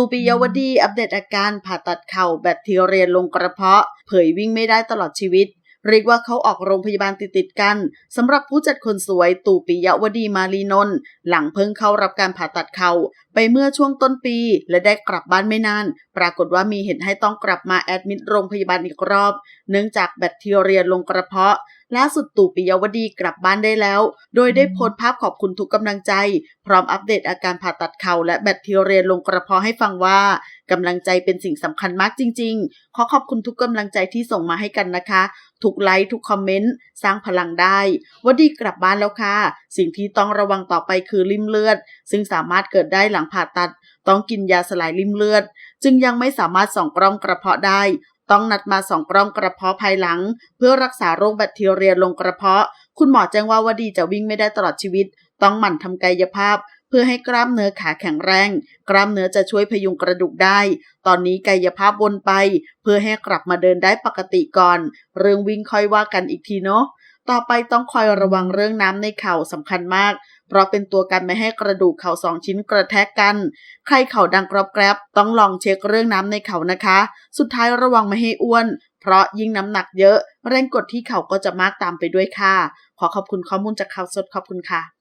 ตูปิยวดีอัปเดตอาการผ่าตัดเข่าแบคทีเรียลงกระเพาะ เผยวิ่งไม่ได้ตลอดชีวิต เรียกว่าเขาออกโรงพยาบาลติดๆกันสำหรับผู้จัดคนสวยตู่ปิยวดีมาลีนนท์หลังเพิ่งเข้ารับการผ่าตัดเข่าไปเมื่อช่วงต้นปีและได้กลับบ้านไม่นาน ปรากฏว่ามีเหตุให้ต้องกลับมาแอดมิดโรงพยาบาลอีกรอบ เนื่องจากแบคทีเรียลงกระเพาะล่าสุดตู่ปิยวดีกลับบ้านได้แล้ว โดยได้โพสต์ภาพขอบคุณทุกกำลังใจ พร้อมอัปเดตอาการผ่าตัดเข่าและแบคทีเรียลงกระเพาะให้ฟังว่า กำลังใจเป็นสิ่งสำคัญมากจริง ๆ ขอขอบคุณทุกกำลังใจที่ส่งมาให้กันนะคะ ทุกไลค์ทุกคอมเมนต์ สร้างพลังได้วดีกลับบ้านแล้วค่ะ สิ่งที่ต้องระวังต่อไปคือริ่มเลือด ซึ่งสามารถเกิดได้หลังผ่าตัด ต้องกินยาสลายริ่มเลือด จึงยังไม่สามารถส่องกล้องกระเพาะได้ ต้องนัดมาส่องกล้องกระเพาะภายหลัง เพื่อรักษาโรคแบคทีเรียลงกระเพาะ คุณหมอแจ้งว่าวดีจะวิ่งไม่ได้ตลอดชีวิต ต้องหมั่นทำกายภาพ เพื่อให้กล้ามเนื้อขาแข็งแรง กล้ามเนื้อจะช่วยพยุงกระดูกได้ ตอนนี้กายภาพวนไป เพื่อให้กลับมาเดินได้ปกติก่อน เรื่องวิ่งค่อยว่ากันอีกทีเนาะต่อไปต้องคอยระวังเรื่องน้ำในเข่าสำคัญมาก เพราะเป็นตัวกันไม่ให้กระดูกเข่าสองชิ้นกระแทกกัน ใครเข่าดังกรอบแกรบต้องลองเช็คเรื่องน้ำในเข่านะคะ สุดท้ายระวังไม่ให้อ้วน เพราะยิ่งน้ำหนักเยอะ แรงกดที่เข่าก็จะมากตามไปด้วยค่ะ ขอขอบคุณข้อมูลจากข่าวสดขอบคุณค่ะ